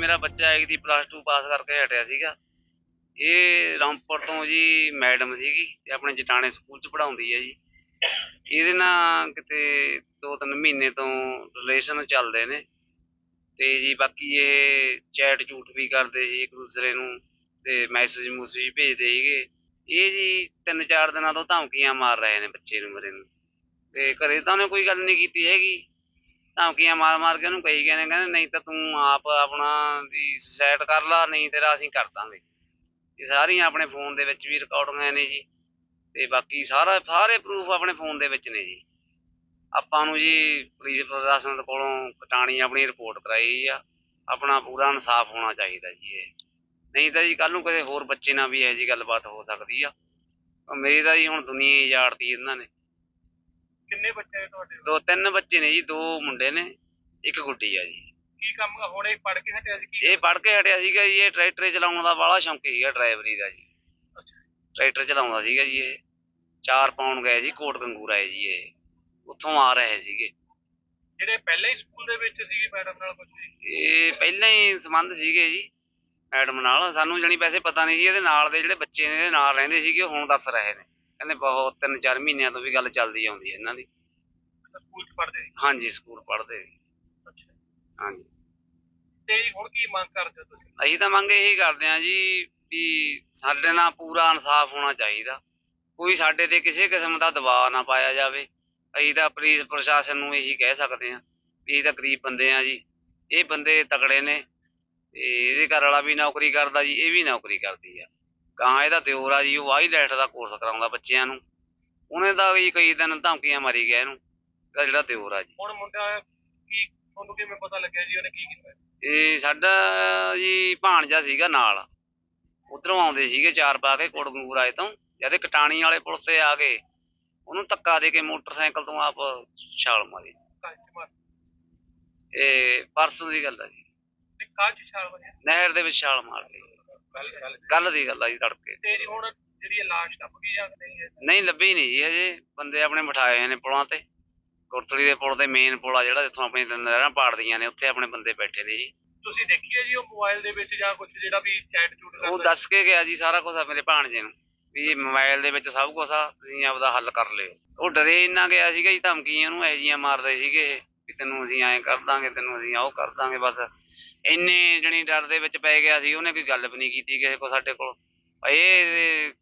ਮੇਰਾ ਬੱਚਾ ਇੱਕ ਦੀ ਪਲੱਸ 2 ਪਾਸ ਕਰਕੇ ਹਟਿਆ ਸੀਗਾ। ਇਹ ਰਾਮਪੁਰ ਤੋਂ ਜੀ ਮੈਡਮ ਸੀਗੀ ਤੇ ਆਪਣੇ ਜਟਾਣੇ ਸਕੂਲ ਚ ਪੜਾਉਂਦੀ ਹੈ ਜੀ। ਇਹਦੇ ਨਾਲ ਕਿਤੇ 2-3 ਮਹੀਨੇ ਤੋਂ ਰਿਲੇਸ਼ਨ ਚੱਲਦੇ ਨੇ। ਤੇ ਜੀ ਬਾਕੀ ਇਹ ਚੈਟ ਝੂਠ ਵੀ ਕਰਦੇ ਸੀ ਇੱਕ ਦੂਸਰੇ ਨੂੰ ਤੇ ਮੈਸੇਜ ਮੂਸੇਜ ਭੇਜਦੇ ਸੀਗੇ। ਇਹ ਜੀ 3-4 ਦਿਨਾਂ ਤੋਂ ਧਮਕੀਆਂ ਮਾਰ ਰਹੇ ਨੇ ਬੱਚੇ ਨੂੰ ਮੇਰੇ ਨੂੰ। ਤੇ ਘਰੇ ਤਾਂ ਉਹਨੇ ਕੋਈ ਗੱਲ ਨਹੀਂ ਕੀਤੀ ਹੈਗੀ। ਧਮਕੀਆਂ ਮਾਰ ਮਾਰ ਕੇ ਉਹਨੂੰ ਕਹੀ ਗਏ ਨੇ, ਕਹਿੰਦੇ ਨਹੀਂ ਤਾਂ ਤੂੰ ਆਪ ਆਪਣਾ ਵੀ ਸੁਸਾਇਡ ਕਰ ਲਾ, ਨਹੀਂ ਤੇਰਾ ਅਸੀਂ ਕਰ ਦਾਂਗੇ। ਇਹ ਸਾਰੀਆਂ ਆਪਣੇ ਫੋਨ ਦੇ ਵਿੱਚ ਵੀ ਰਿਕਾਰਡਿੰਗਾਂ ਨੇ ਜੀ। ਤੇ ਬਾਕੀ ਸਾਰਾ, ਸਾਰੇ ਪ੍ਰੂਫ ਆਪਣੇ ਫੋਨ ਦੇ ਵਿੱਚ ਨੇ ਜੀ। ਆਪਾਂ ਨੂੰ ਜੀ ਪੁਲਿਸ ਪ੍ਰਸ਼ਾਸਨ ਕੋਲੋਂ ਕਟਾਣੀ ਆਪਣੀ ਰਿਪੋਰਟ ਕਰਾਈ ਆ। ਆਪਣਾ ਪੂਰਾ ਇਨਸਾਫ ਹੋਣਾ ਚਾਹੀਦਾ ਜੀ ਇਹ। ਨਹੀਂ ਤਾਂ ਜੀ ਕੱਲ ਨੂੰ ਕਿਸੇ ਹੋਰ ਬੱਚੇ ਨਾਲ ਵੀ ਇਹੋ ਜੀ ਗੱਲਬਾਤ ਹੋ ਸਕਦੀ ਆ। ਮੇਰੀ ਤਾਂ ਜੀ ਹੁਣ ਦੁਨੀਆ ਹੀ ਉਜਾੜਤੀ ਇਹਨਾਂ ਨੇ। ਨੇ ਤੁਹਾਡੇ ਦੋ ਤਿੰਨ ਬੱਚੇ ਨੇ ਜੀ ਦੋ ਮੁੰਡੇ ਨੇ ਇੱਕ ਗੁੱਡੀ ਆ ਜੀ। ਕੀ ਕੰਮ ਹੁਣੇ ਪੜ ਕੇ ਹਟਿਆ ਸੀ ਕੀ ਇਹ ਪੜ੍ਹ ਕੇ ਹਟਿਆ ਸੀਗਾ ਜੀ ਇਹ ਟਰੈਕਟਰ ਚਲਾਉਣ ਦਾ ਬਾਹਲਾ ਸ਼ੌਂਕ ਸੀਗਾ ਡਰਾਈਵਰੀ ਦਾ ਜੀ। ਟਰੈਕਟਰ ਚਲਾਉਂਦਾ ਸੀਗਾ ਜੀ ਇਹ। ਚਾਰ ਪਾਉਣ ਗਏ ਸੀ ਕੋਟ ਗੰਗੂਰਾ ਹੈ ਜੀ ਇਹ। ਉੱਥੋਂ ਆ ਰਹੇ ਸੀਗੇ। ਜਿਹੜੇ ਪਹਿਲੇ ਹੀ ਸਕੂਲ ਦੇ ਵਿੱਚ ਸੀਗੀ ਮੈਡਮ ਨਾਲ ਕੁਝ ਇਹ ਪਹਿਲਾਂ ਹੀ ਸੰਬੰਧ ਸੀਗੇ ਜੀ ਮੈਡਮ ਨਾਲ। ਸਾਨੂੰ ਜਣੀ ਵੈਸੇ ਪਤਾ ਨਹੀਂ ਸੀ ਇਹਦੇ ਨਾਲ ਦੇ ਜਿਹੜੇ ਬੱਚੇ ਨੇ ਇਹਦੇ ਨਾਲ ਰਹਿੰਦੇ ਸੀਗੇ ਹੁਣ ਦੱਸ ਰਹੇ ਨੇ। ਕਹਿੰਦੇ ਬਹੁਤ ਤਿੰਨ ਚਾਰ ਮਹੀਨਿਆਂ ਤੋਂ ਵੀ ਗੱਲ ਚੱਲਦੀ ਆਉਂਦੀ ਹੈ ਇਹਨਾਂ ਦੀ। ਸਕੂਲ ਚ ਸੀ? ਹਾਂਜੀ ਸਕੂਲ ਪੜ੍ਹਦੇ ਅੱਛਾ। ਹਾਂਜੀ। ਤੇ ਹੁਣ ਕੀ ਮੰਗ ਕਰਦੇ ਹੋ ਤੁਸੀਂ? ਅਸੀਂ ਤਾਂ ਮੰਗ ਇਹੀ ਕਰਦੇ ਹਾਂ ਜੀ ਵੀ ਸਾਡੇ ਨਾਲ ਪੂਰਾ ਇਨਸਾਫ ਹੋਣਾ ਚਾਹੀਦਾ। ਕੋਈ ਸਾਡੇ ਤੇ ਕਿਸੇ ਕਿਸਮ ਦਾ ਦਬਾਅ ਨਾ ਪਾਇਆ ਜਾਵੇ। ਅਸੀਂ ਤਾਂ ਪੁਲਿਸ ਪ੍ਰਸ਼ਾਸਨ ਨੂੰ ਇਹੀ ਕਹਿ ਸਕਦੇ ਹਾਂ ਵੀ ਅਸੀਂ ਤਾਂ ਗਰੀਬ ਬੰਦੇ ਆ ਜੀ। ਇਹ ਬੰਦੇ ਤਕੜੇ ਨੇ। ਤੇ ਇਹਦੇ ਘਰ ਵਾਲਾ ਵੀ ਨੌਕਰੀ ਕਰਦਾ ਜੀ ਇਹ ਵੀ ਨੌਕਰੀ ਕਰਦੀ ਆ। ਕਾਂ ਇਹਦਾ ਦਿਓਰ ਆ ਜੀ ਉਹ ਆਈਲੈਟ ਦਾ ਕੋਰਸ ਕਰਾਉਂਦਾ ਬੱਚਿਆਂ ਨੂੰ। ਉਹਨੇ ਤਾਂ ਜੀ ਕਈ ਦਿਨ ਧਮਕੀਆਂ ਮਾਰੀ ਗਿਆ ਇਹਨੂੰ। ਇਹਦਾ ਜਿਹੜਾ ਦਿਓਰ ਆ ਜੀ। ਹੁਣ ਮੁੰਡਾ ਕੀ ਤੁਹਾਨੂੰ ਕਿਵੇਂ ਪਤਾ ਲੱਗਿਆ ਜੀ ਉਹਨੇ ਕੀ ਕੀਤਾ? ਇਹ ਸਾਡਾ ਜੀ ਭਾਣਜਾ ਸੀਗਾ ਨਾਲ। ਉਧਰੋਂ ਆਉਂਦੇ ਸੀਗੇ ਚਾਰ ਪਾ ਕੇ ਕੋਟਗੰਗੂਰ ਆਏ ਤੋਂ। ਜਦ ਕਟਾਣੀ ਵਾਲੇ ਪੁਲ ਤੇ ਆ ਗਏ ਉਹਨੂੰ ਧੱਕਾ ਦੇ ਕੇ ਮੋਟਰਸਾਈਕਲ ਤੋਂ ਆਪ ਛਾਲ ਮਾਰੀ। ਇਹ ਪਰਸੋਂ ਦੀ ਗੱਲ ਆ ਜੀ। ਤੇ ਕਾਜ ਛਾਲ ਵਜੇ ਨਹਿਰ ਦੇ ਵਿੱਚ ਛਾਲ ਮਾਰ ਲਈ ਗੱਲ ਦੀ ਗੱਲ ਆ ਜੀ ਤੜਕੇ। ਤੇ ਜੀ ਹੁਣ ਜਿਹੜੀ ਇਹ ਲਾਸ਼ ਲੱਭ ਗਈ ਜਾਂ ਨਹੀਂ ਹੈ ਨਹੀਂ ਲੱਭੀ ਨਹੀਂ ਜੀ ਹਜੇ। ਬੰਦੇ ਆਪਣੇ ਬਿਠਾਏ ਹੋਏ ਨੇ ਪੁਲਾਂ ਤੇ। ਕੋਟਲੀ ਦੇ ਪੁਲ ਤੇ ਮੇਨ ਪੁਲ ਆ ਜਿਹੜਾ ਜਿੱਥੋਂ ਆਪਣੀ ਨਹਿਰਾਂ ਪਾੜਦੀਆਂ ਨੇ ਉੱਥੇ ਆਪਣੇ ਬੰਦੇ ਬੈਠੇ ਨੇ ਜੀ। ਤੁਸੀਂ ਦੇਖੀ ਹੈ ਜੀ ਉਹ ਮੋਬਾਈਲ ਦੇ ਵਿੱਚ ਜਾਂ ਕੁਝ ਜਿਹੜਾ ਵੀ ਚੈਟ ਚੂਟ ਉਹ ਦੱਸ ਕੇ ਗਿਆ ਜੀ ਸਾਰਾ ਕੁਝ ਆ ਮੇਰੇ ਭਾਣਜੇ ਨੂੰ ਵੀ ਮੋਬਾਈਲ ਦੇ ਵਿੱਚ ਸਭ ਕੁਝ ਆ ਤੁਸੀਂ ਆਪਦਾ ਹੱਲ ਕਰ ਲਿਓ। ਉਹ ਡਰੇ ਇੰਨਾ ਗਿਆ ਸੀਗਾ ਜੀ ਧਮਕੀਆਂ ਨੂੰ ਇਹੋ ਜਿਹੀਆਂ ਮਾਰਦੇ ਸੀਗੇ ਵੀ ਤੈਨੂੰ ਅਸੀਂ ਐਂ ਕਰ ਦਾਂਗੇ ਤੈਨੂੰ ਅਸੀਂ ਉਹ ਕਰ ਦਾਂਗੇ ਬਸ। ਇੰਨੇ ਜਣੀ ਡਰ ਦੇ ਵਿੱਚ ਪੈ ਗਿਆ ਸੀ ਉਹਨੇ ਕੋਈ ਗੱਲ ਵੀ ਨਹੀਂ ਕੀਤੀ ਕਿਸੇ ਕੋ ਸਾਡੇ ਕੋਲ। ਇਹ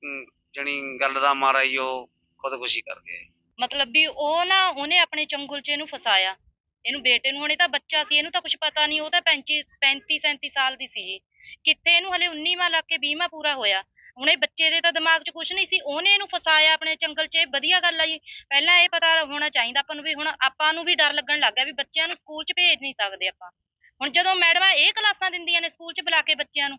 ਜਣੀ ਗੱਲ ਦਾ ਮਾਰਾ ਹੀ ਉਹ ਖੁਦਕੁਸ਼ੀ ਕਰ ਗਿਆ ਮਤਲਬ ਵੀ ਉਹ ਨਾ, ਉਹਨੇ ਆਪਣੇ ਚੰਗੁਲ 'ਚ ਇਹਨੂੰ ਫਸਾਇਆ। ਇਹਨੂੰ ਬੇਟੇ ਨੂੰ, ਹੁਣੇ ਤਾਂ ਬੱਚਾ ਸੀ, ਇਹਨੂੰ ਤਾਂ ਕੁਝ ਪਤਾ ਨਹੀਂ, ਉਹ ਤਾਂ 35 35 37 ਸਾਲ ਦੀ ਸੀ ਜੀ ਕਿੱਥੇ ਇਹਨੂੰ ਹਲੇ 19ਵਾਂ ਲੱਗ ਕੇ 20ਵਾਂ ਪੂਰਾ ਹੋਇਆ। ਹੁਣ ਇਹ ਬੱਚੇ ਦੇ ਤਾਂ ਦਿਮਾਗ 'ਚ ਕੁਝ ਨਹੀਂ ਸੀ, ਉਹਨੇ ਇਹਨੂੰ ਫਸਾਇਆ ਆਪਣੇ ਚੰਗਲ 'ਚ, ਇਹ ਵਧੀਆ ਗੱਲ ਆ ਜੀ। ਪਹਿਲਾਂ ਇਹ ਪਤਾ ਹੋਣਾ ਚਾਹੀਦਾ ਆਪਾਂ ਨੂੰ ਵੀ, ਹੁਣ ਆਪਾਂ ਨੂੰ ਵੀ ਡਰ ਲੱਗਣ ਲੱਗ ਗਿਆ ਵੀ ਬੱਚਿਆਂ ਨੂੰ ਸਕੂਲ 'ਚ ਭੇਜ ਨਹੀਂ ਸਕਦੇ ਆਪਾਂ। ਹੁਣ ਜਦੋਂ ਮੈਡਮਾਂ ਇਹ ਕਲਾਸਾਂ ਦਿੰਦੀਆਂ ਨੇ ਸਕੂਲ 'ਚ ਬੁਲਾ ਕੇ ਬੱਚਿਆਂ ਨੂੰ